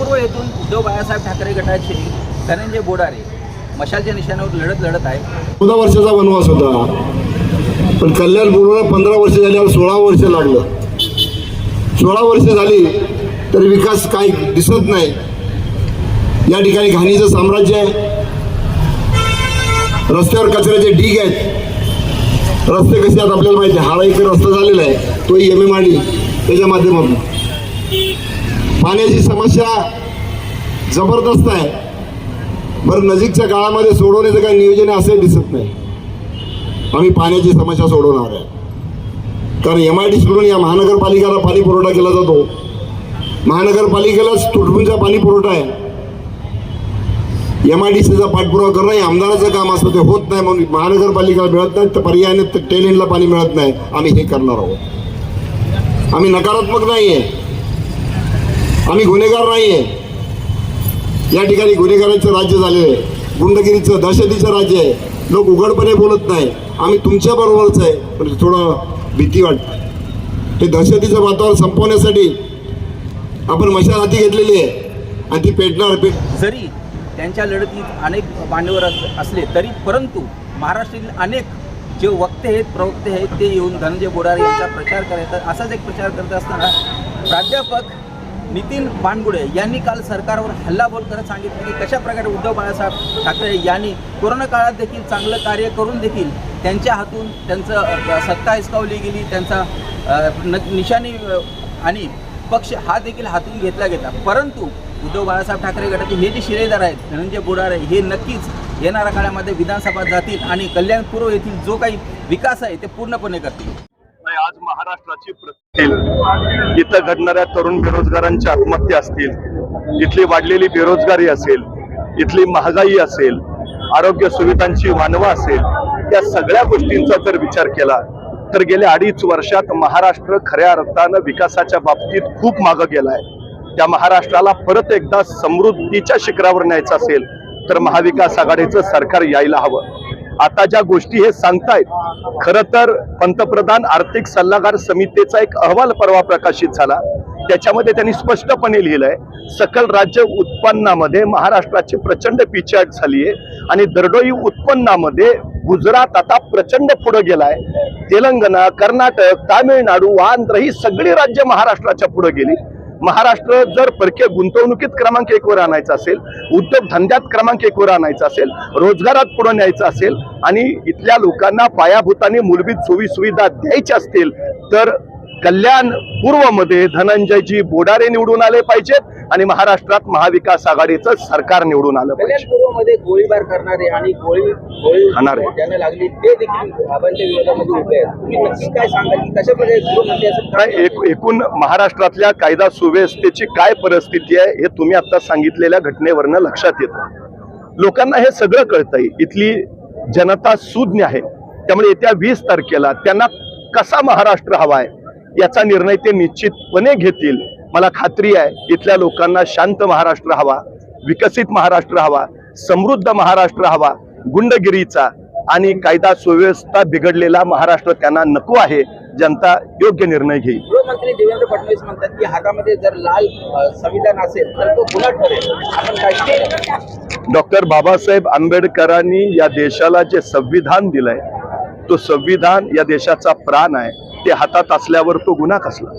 उद्धव बाळासाहेब ठाकरे गटाचे धनंजय बोडारे मशालच्या निशाण्यावर लढत लढत आहे. चौदा वर्षाचा वनवास होता. पण कल्याण पूर्ण पंधरा वर्ष झाल्यावर सोळा वर्ष लागलं. सोळा वर्ष झाली तरी विकास काही दिसत नाही. या ठिकाणी घाणीचं साम्राज्य आहे. रस्त्यावर कचऱ्याचे ढीग आहेत. रस्ते कसे आहेत आपल्याला माहिती आहे. एक रस्ता झालेला आहे. तोही एम एम आर डी त्याच्या माध्यमातून. पाण्याची समस्या जबरदस्त आहे. बरं नजीकच्या काळामध्ये सोडवण्याचं काही नियोजन आहे असंही दिसत नाही. आम्ही पाण्याची समस्या सोडवणार आहे. कारण एम आय डी सोडून या महानगरपालिकेला पाणी पुरवठा केला जातो. महानगरपालिकेलाच तुटबुंचा पाणी पुरवठा आहे. एम आय डी सीचा पाठपुरावा करणं हे आमदाराचं काम असतं ते होत नाही. म्हणून महानगरपालिकेला मिळत नाही तर पर्यायाने टेलेंटला पाणी मिळत नाही. आम्ही हे करणार आहोत. आम्ही नकारात्मक नाही आहे आम्ही गुन्हेगार नाही आहे या ठिकाणी गुन्हेगारांचं राज्य झालेलं आहे. गुंडगिरीचं दहशतीचं राज्य आहे. लोक उघडपणे बोलत नाही. आम्ही तुमच्या बरोबरच आहे. पण थोडं भीती वाटते. हे दहशतीचं वातावरण संपवण्यासाठी आपण मशाल हाती घेतलेली आहे. आणि ती पेटणार पेट जरी त्यांच्या लढतीत अनेक मान्यवर अस- असले तरी परंतु महाराष्ट्रातील अनेक जे वक्ते आहेत प्रवक्ते आहेत ते येऊन धनंजय बोडारे यांचा प्रचार करायचा असाच एक प्रचार करत असताना प्राध्यापक नितीन बाणगुडे यांनी काल सरकारवर हल्लाबोल करत सांगितले की कशा प्रकारे उद्धव बाळासाहेब ठाकरे यांनी कोरोना काळात देखील चांगलं कार्य करून देखील त्यांच्या हातून त्यांचं सत्ता हिसकावली गेली त्यांचा न निशाणी आणि पक्ष हा देखील हातून घेतला गेला. परंतु उद्धव बाळासाहेब ठाकरे गटाचे हे जे शिलेदार आहेत धनंजय बुडारे हे नक्कीच येणाऱ्या काळामध्ये विधानसभा जातील आणि कल्याण पूर्व येथील जो काही विकास आहे ते पूर्णपणे करतील. आज महाराष्ट्राची प्रगती इथं घडणाऱ्या तरुण बेरोजगारांच्या आत्महत्या असतील इथली वाढलेली बेरोजगारी असेल इथली महागाई असेल आरोग्य सुविधांची वानवा असेल या सगळ्या गोष्टींचा जर विचार केला तर गेल्या अडीच वर्षात महाराष्ट्र खऱ्या अर्थानं विकासाच्या बाबतीत खूप मागं गेलाय. त्या महाराष्ट्राला परत एकदा समृद्धीच्या शिखरावर न्यायचं असेल तर महाविकास आघाडीचं सरकार यायला हवं. आता ज्या गोष्टी हे सांगतायत खर तर पंतप्रधान आर्थिक सल्लागार समितीचा एक अहवाल परवा प्रकाशित झाला. त्याच्यामध्ये त्यांनी स्पष्टपणे लिहिलंय सकल राज्य उत्पन्नामध्ये महाराष्ट्राची प्रचंड पिछाट झाली आहे आणि दरडोई उत्पन्नामध्ये गुजरात आता प्रचंड पुढे गेलाय. तेलंगणा कर्नाटक तामिळनाडू आंध्र ही सगळी राज्य महाराष्ट्राच्या पुढे गेली. महाराष्ट्र जर परकीय गुंतवणुकीत क्रमांक एक वर आणायचा असेल उद्योग धंद्यात क्रमांक एक वर आणायचा असेल रोजगारात पुढे न्यायचा असेल आणि इथल्या लोकांना पायाभूताने मूलभूत सोयी सुविधा द्यायच्या असतील तर कल्याण पूर्वमध्ये धनंजयजी बोडारे निवडून आले पाहिजेत आणि महाराष्ट्रात महाविकास आघाडीचं सरकार निवडून आलं कल्याण पाहिजे. पूर्वमध्ये गोळीबार करणारे आणि गोळी गोळी खाणारे. ज्यांना लागली ते देखील बाबांच्या विरोधामध्ये उभे आहेत. तुम्ही नक्की काय सांगाल की कशा प्रकारे गृहमंत्री असं काय एक एकूण महाराष्ट्रातल्या कायदा सुव्यवस्थेची काय परिस्थिती आहे हे तुम्ही आता सांगितलेल्या घटनेवरनं लक्षात येतं. लोकांना हे सगळं कळतंय. इथली जनता सुज्ञ आहे. त्यामुळे येत्या वीस तारखेला त्यांना कसा महाराष्ट्र हवा आहे? याचा निर्णय ते निश्चितपणे घेतील. मला खात्री आहे इथल्या लोकांना शांत महाराष्ट्र हवा विकसित महाराष्ट्र हवा समृद्ध महाराष्ट्र हवा गुंडगिरीचा आणि कायदा सुव्यवस्था बिघडलेला महाराष्ट्र त्यांना नको आहे जनता योग्य निर्णय घेईल. गृहमंत्री देवेंद्र फडणवीस म्हणतात की हातामध्ये जर लाल संविधान असेल तर तो गुन्हा ठरेल आपण काय सांगाल? डॉक्टर बाबासाहेब आंबेडकरांनी या देशाला जे संविधान दिलंय तो संविधान या देशाचा प्राण आहे. ते हातात असल्यावर तो गुन्हा कसला?